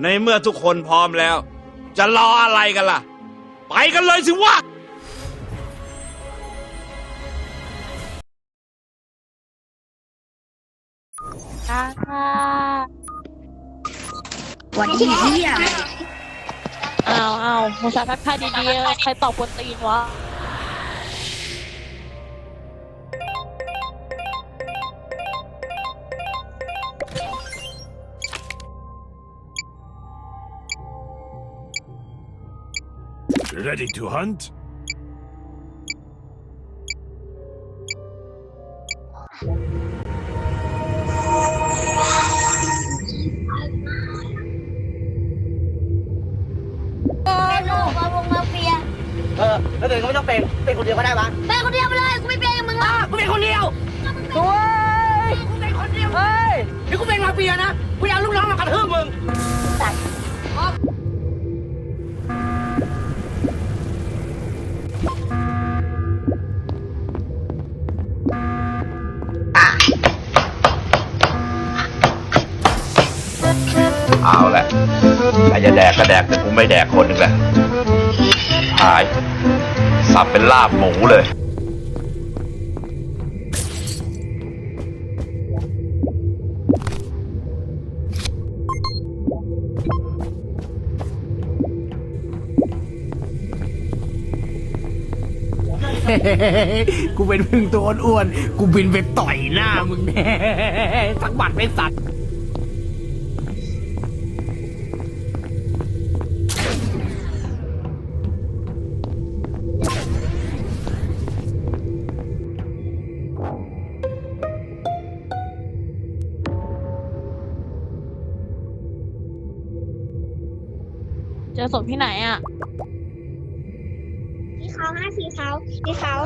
ในเมื่อทุกคนพร้อมแล้ว จะรออะไรกันล่ะ ไปกันเลยสิวะค่ะค่ะวันนี้เฮียอ้าวอ้าวภาษาทักทายดีๆ ใครตอบกวนตีนวะ Ready to hunt? เออหนูมาวงมาเฟียเออแล้วตัวเองก็ไม่ต้องเป็นเป็นคนเดียวก็ได้ปะไปคนเดียวไปเลยกูไม่เป็นกับมึงหรอกกูเป็นคนเดียวโอ้ยกูเป็นคนเดียวเฮ้ยเดี๋ยวกูเป็นมาเฟียนะกูจะเอาลูกน้องมากระทืบมึงเอา ไม่แดกคนหนึ่งแหละหาย สับเป็นลาบหมูเลย กูเป็นพึ่งตัวอ้วนๆกูบินไปต่อยหน้ามึงแน่สักบัดไม่สัตว์ ศพที่ไหนอะ สีขาวห้าสีขาวสีขาว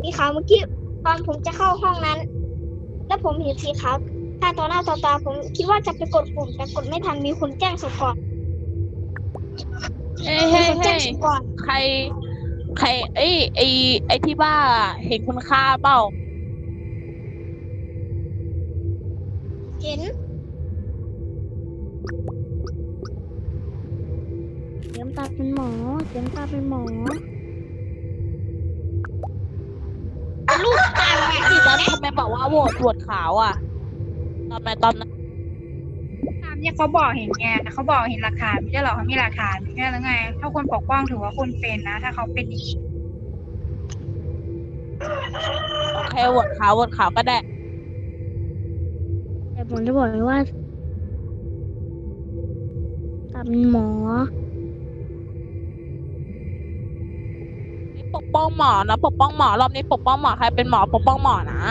สีขาวเมื่อกี้ตอนผมจะเข้าห้องนั้น แล้วผมเห็นสีขาวถ้าต่อหน้าต่อตาผมคิดว่าจะไปกดปุ่มแต่กดไม่ทันมีคนแจ้งศพก่อนเฮ้ยมีเฮ้ยคนแจ้เฮ้งยศพก่อนใคร ใคร เอ้ยไอไอที่บ้าอะเห็นคุณค่าเปล่า เห็น ตาเป็นหมอเตรียมตาเป็นหมอลูกตาแหวนอีกแล้วทำไมบอกว่าโหวตโหวตขาวอะตอนไหนตอนนั้นตามเนี่ยเขาบอกเห็นไงเขาบอกเห็นหลักฐาไม่ใช่หรอเขามีหลักฐาไม่ใช่แล้วไง ถ้าคนปกป้องถือว่าคนเป็นนะ ถ้าเขาเป็นอีกโอเคโหวตขาวโหวตขาวก็ได้ แต่ผมจะบอกเลยว่าตาเป็นหมอ ปกป้องหมอนะปกป้องหมอรอบนี้ปกป้องหมอใครเป็นหมอปกป้องหมอนะ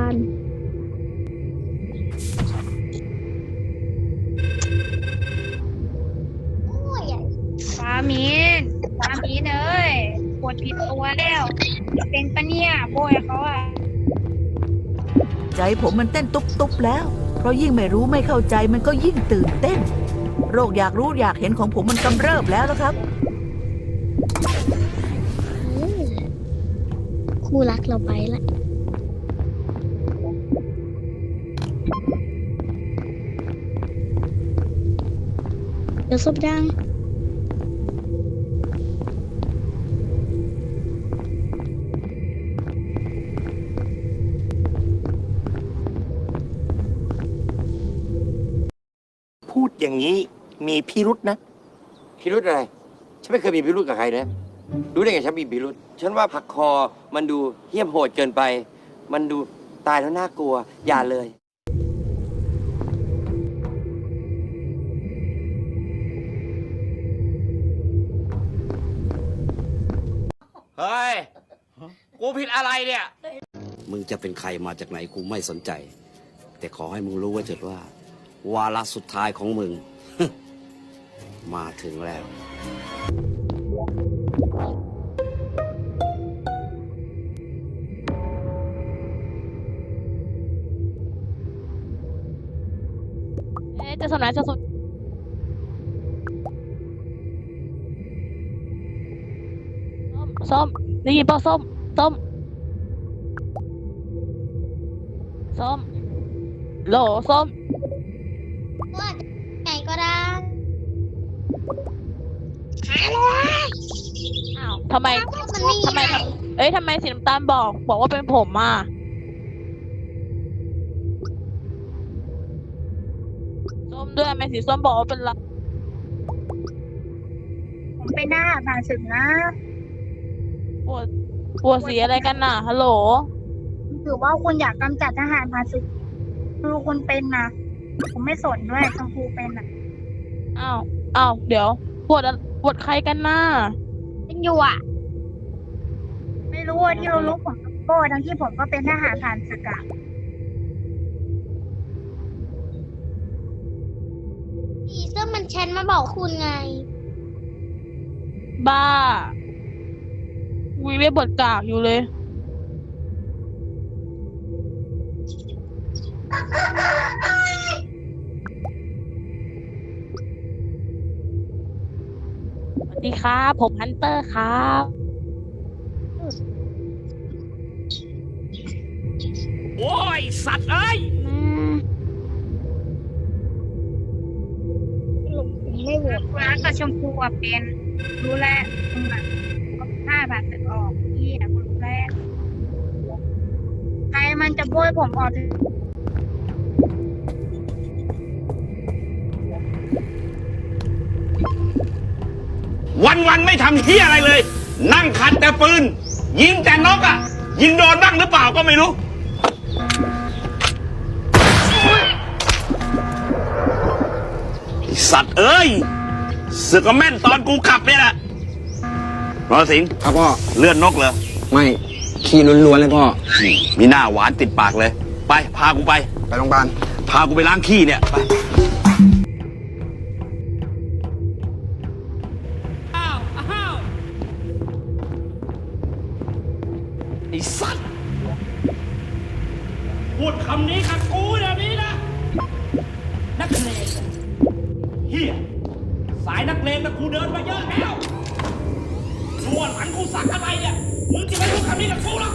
อันฟ้ามีนฟ้ามีนเอ้ยปวดผิดตัวแล้ว เป็นปะเนี่ยโบยเขาอะใจผมมันเต้นตุ๊บๆแล้ว เพราะยิ่งไม่รู้ไม่เข้าใจมันก็ยิ่งตื่นเต้น โรคอยากรู้อยากเห็นของผมมันกำเริบแล้วนะครับ คู่รักเราไปละเดี๋ยวซบยังพูดอย่างนี้มีพิรุษนะ พิรุธอะไรฉั นไม่เคยมีพิรุธกับใครนะรู้ได้ไงฉันมีพิรุธฉันว่าผักคอมันดูเหี้ยมโหดเกินไป มันดูตายแล้วน่ากลัว อย่าเลย เฮ้ย กูผิดอะไรเนี่ย มึงจะเป็นใครมาจากไหนกูไม่สนใจ แต่ขอให้มึงรู้ไว้เถิดว่า วาระสุดท้ายของมึง มาถึงแล้ว เอ๊ะเจะสำนักจะสุดส้มส้มได้ยินเปล่าส้มส้มส้มโหลส้ม ว่าไงก็ได้ฮัลโหล อ้าวทำไมมันนี่ทำไมทำเอ้ยทำไมสีน้ำตาลบอก บอกว่าเป็นผมอะ ส้มด้วยทำไมสีส้มบอกว่าเป็นเราผมเป็นหน้าผ่านศึกนะปวดปวดสีอะไรกันน่ะฮัลโหล ถือว่าคุณอยากกำจัดทหารผ่านศึกคือคุณเป็นนะผมไม่สนด้วยชมพูเป็นอะ อ้าว อ้าวเดี๋ยวปวดอะปวดใครกันน่ะเป็นอยู่อะ ไม่รู้ว่าที่เรารู้ผมกับโก้ทั้งที่ผมก็เป็นทหารผ่านศึกอะสีส้มมันแชทมาบอกคุณไง บ้าวีเรียกบทกากอยู่เลย ดีครับ ผมฮันเตอร์ครับ โอ้ย สัตว์เอ้ยไม่โหวตคุณรักกับชมพูอะเป็น รู้แล้วคุณแบบก็ผ้าผ่านศึกออกพี่อะคุณรู้แล้วใครมันจะโบยผมออก วันวันๆไม่ทำเฮียอะไรเลย นั่งขัดแต่ปืน ยิงแต่นกอะ ยิงโดนบ้างหรือเปล่าก็ไม่รู้ ไอ้สัตว์เอ้ยเสือกก็แม่นตอนกูขับเนี่ยแหละรอสิงห์ครับพ่อเลื่อนนกเหรอ ไม่ขี้ล้วนๆเลยพ่อมีหน้าหวานติดปากเลย ไป พากูไป ไปโรงพยาบาล พากูไปล้างขี้เนี่ย ไป ไอ้สัตว์ พูดคำนี้กับกูเดี๋ยวนี้นะ นักเลงเฮียสายนักเลงนะกูเดินมาเยอะแล้วชัวหลังกูสักอะไรเนี่ย มึงจะไม่รู้คำนี้กับกูหรอก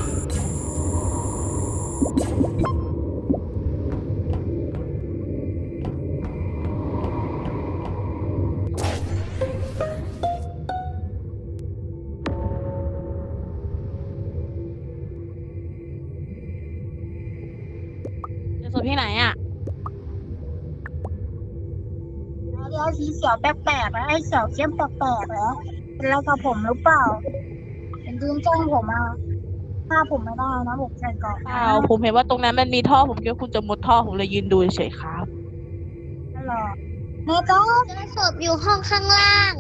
เดี๋ยวสีเขียวแปลกๆนะไอ้เขียวเข้มแปลกๆเหรอเป็นอะไรกับผมหรือเปล่าเป็นดืนแจ้งผมอะถ้าผมไม่ได้นะผมใส่ก่อนเปล่าผมเห็นว่าตรงนั้นมันมีท่อผมคิดว่าคุณจะมุดท่อผมเลยยืนดูเฉยๆครับตลอดแม่ก็เจอศพอยู่ห้องข้างล่าง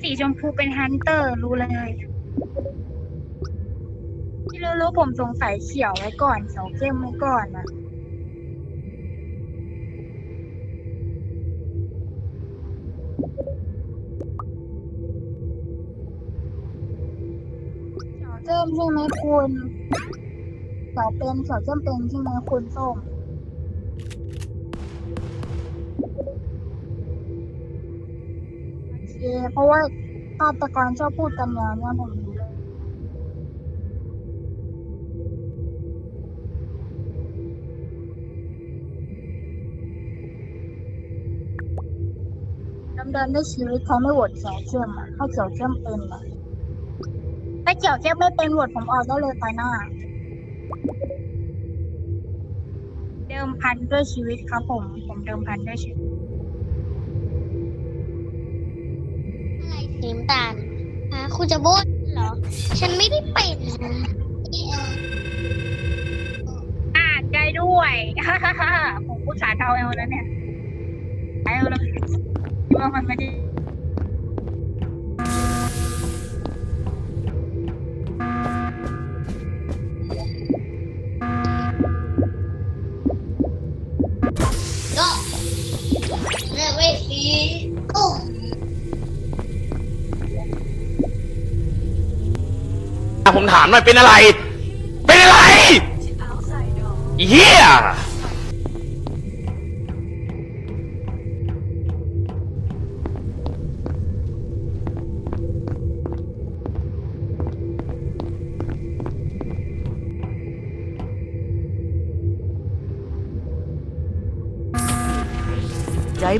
สีชมพูเป็นฮันเตอร์รู้เลย ที่รู้ผมสงสัยเขียวไว้ก่อนเขียวเข้มไว้ก่อนนะเขียวเข้มใช่ไหมคุณเขียวเป็นเขียวเข้มเป็นใช่ไหมคุณส้มโอเคเพราะว่าฆาตกรชอบพูดกันแนวเนี้ยผม ดำเนินด้วยชีวิตเขาไม่โหวตเขียวเข้มอะถ้าเขียวเข้มเป็นอะถ้าเขียวเข้มไม่เป็นโหวตผมออกได้เลยไปหน้า เดิมพันด้วยชีวิตครับผม ผมเดิมพันด้วยชีวิตอะไรสีน้ำตาลฮะคุณจะโบดเหรอ ฉันไม่ได้เป็นนะอีเอออ่านใจด้วย ผมผู้สาห์เทาเอลแล้วเนี่ย เอลแล้วคิด ว่ามันไม่ได้ก็เลือกไว้สีกุ้งผมถามหน่อยเป็นอะไร เป็นอะไรเฮียใ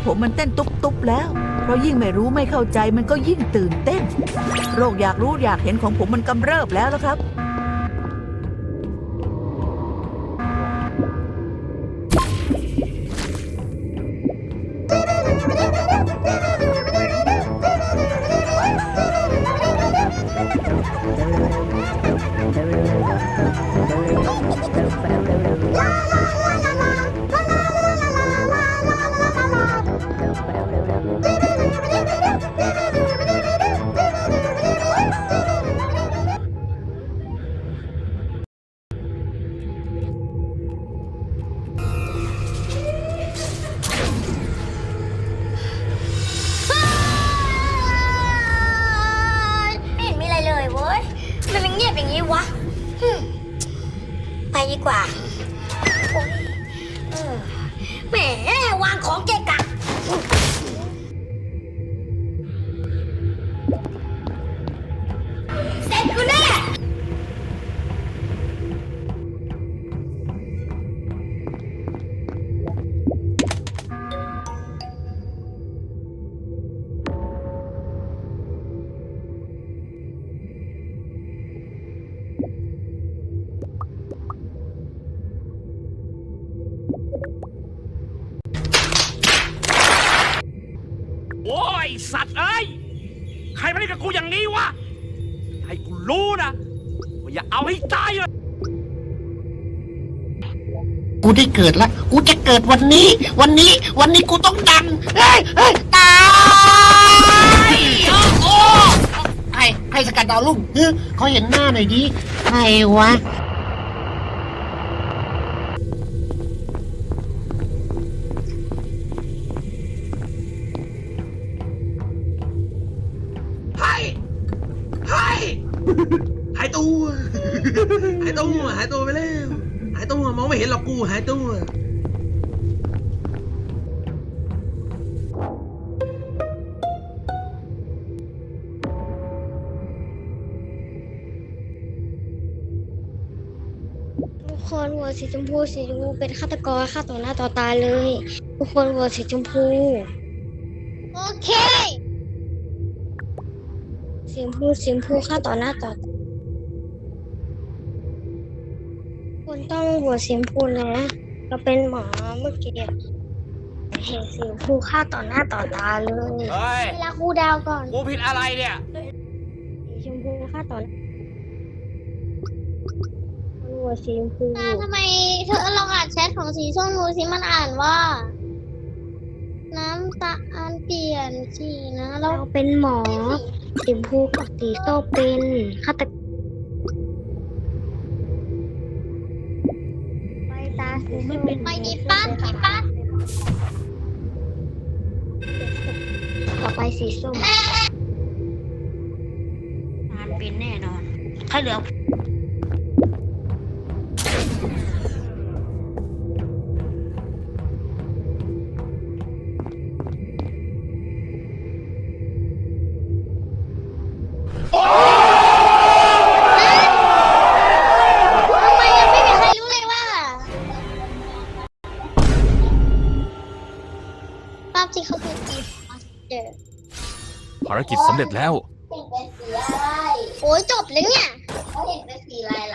ผมมันเต้นตุ๊บๆแล้ว เพราะยิ่งไม่รู้ไม่เข้าใจมันก็ยิ่งตื่นเต้น โรคอยากรู้อยากเห็นของผมมันกำเริบแล้วละครับ โอ้ยสัตว์เอ้ย ใครมาเล่นกับกูอย่างนี้วะ ให้กูรู้นะว่าอย่าเอาให้ตายเลย กูได้เกิดแล้วกูจะเกิดวันนี้ วันนี้ วันนี้กูต้องดัง เฮ้ยเฮ้ยตาย โอ้โอ้ใคร ใครสกัดดาวลุ่งเฮ้ยเขาเห็นหน้าหน่อยดิ ใครวะ ทุกคนโหวตสีชมพูสีชมพูเป็นฆาตกรฆ่าต่อหน้าต่อตาเลย ทุกคนโหวตสีชมพู โอเคสีชมพูสีชมพูฆ่าต่อหน้าต่อตาคุณต้องโหวตสีชมพูนะเราเป็นหมอเมื่อกี้เห็นสีชมพูฆ่าต่อหน้าต่อตาเลยเฮ้ย เวลาครูดาวก่อน กูผิดอะไรเนี่ย สีชมพูฆ่าต่อหน้าโหวตสีชมพูตาทำไมเธอลองอ่านแชทของสีส้มดูสิมันอ่านว่า น้ำตาอันเปลี่ยนสีนะแล้วเราเป็นหมอสีชมพูกับสีส้มเป็นฆาตกรไปตาสีส้มไปมีป้ามีป้าต่อไปสีส้มงานเป็นแน่นอนใครเหลือ ภาพที่เขาคือสีมาสเตอร์ภารกิจสำเร็จแล้วโอ้ยจบเลยเนี่ยเขาเห็นเป็นสีลายล